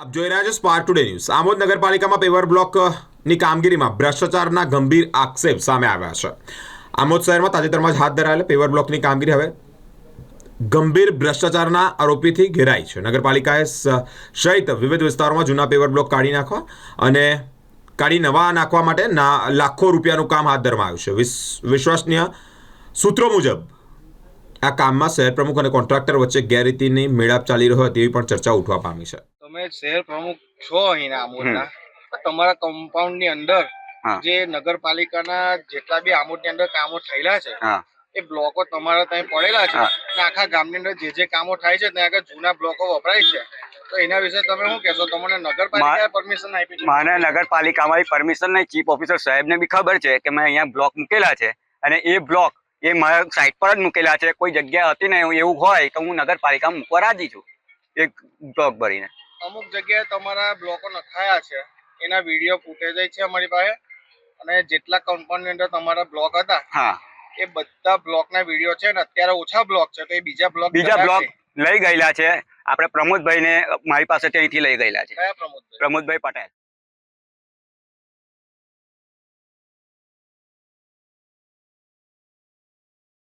આપ જોઈ રહ્યા છો સ્પાર્ક ટુડે ન્યૂઝ આમોદ નગરપાલિકામાં પેવર બ્લોકની કામગીરીમાં ભ્રષ્ટાચારના ગંભીર આક્ષેપ સામે આવ્યા છે. આમોદ શહેરમાં તાજેતરમાં જ હાથ ધરાયેલા પેવર બ્લોકની કામગીરી હવે ગંભીર ભ્રષ્ટાચારના આરોપીથી ઘેરાઈ છે. નગરપાલિકાએ સહિત વિવિધ વિસ્તારોમાં જૂના પેવર બ્લોક કાઢી નાખવા અને કાઢી નવા નાખવા માટે ના, લાખો રૂપિયાનું કામ હાથ ધરવામાં આવ્યું છે. વિસ- વિશ્વસનીય સૂત્રો મુજબ આ કામમાં શહેર પ્રમુખ અને કોન્ટ્રાક્ટર વચ્ચે ગેરરીતિની મેળાપ ચાલી રહ્યો હોય તેવી પણ ચર્ચા ઉઠવા પામી છે. તમે શહેર પ્રમુખ છો અહીંના આમોદના તમારા કમ્પાઉન્ડની અંદર જે નગરપાલિકાના જેટલા બી આમોદની અંદર કામો થયેલા છે એ બ્લોકો તમારા ત્યાં પડેલા છે ને આખા ગામની અંદર જે જે કામો થાય છે ત્યાં આગળ જૂના બ્લોકો વપરાય છે. તો એના વિશે તમે શું કહેશો? તમને નગરપાલિકાએ પરમિશન આપી છે? મને નગરપાલિકામાં પરમિશન નહીં. ચીફ ઓફિસર સાહેબને બી ખબર છે કે મેં અહીંયા બ્લોક મૂકેલા છે અને એ બ્લોક એ મારા સાઈટ પર જ મૂકેલા છે. કોઈ જગ્યા હતી ને એવું હોય તો હું નગરપાલિકામાં મૂકવા રાજી છું. એક બ્લોક ભરીને. અમુક જગ્યાએ તમારા બ્લોકો નખાયા છે. એના વીડિયો ફૂટેજ છે અમારી પાસે. અને જેટલા કમ્પાઉન્ડ અંદર તમારા બ્લોક હતા હા. એ બધા બ્લોકના વીડિયો છે ને અત્યારે ઓછા બ્લોક છે તો એ બીજા બ્લોક બીજા બ્લોક લઈ ગયેલા છે. આપણે પ્રમોદભાઈને મારી પાસે ત્યાંથી લઈ ગયેલા છે. કયા પ્રમોદભાઈ? પ્રમોદભાઈ પટેલ.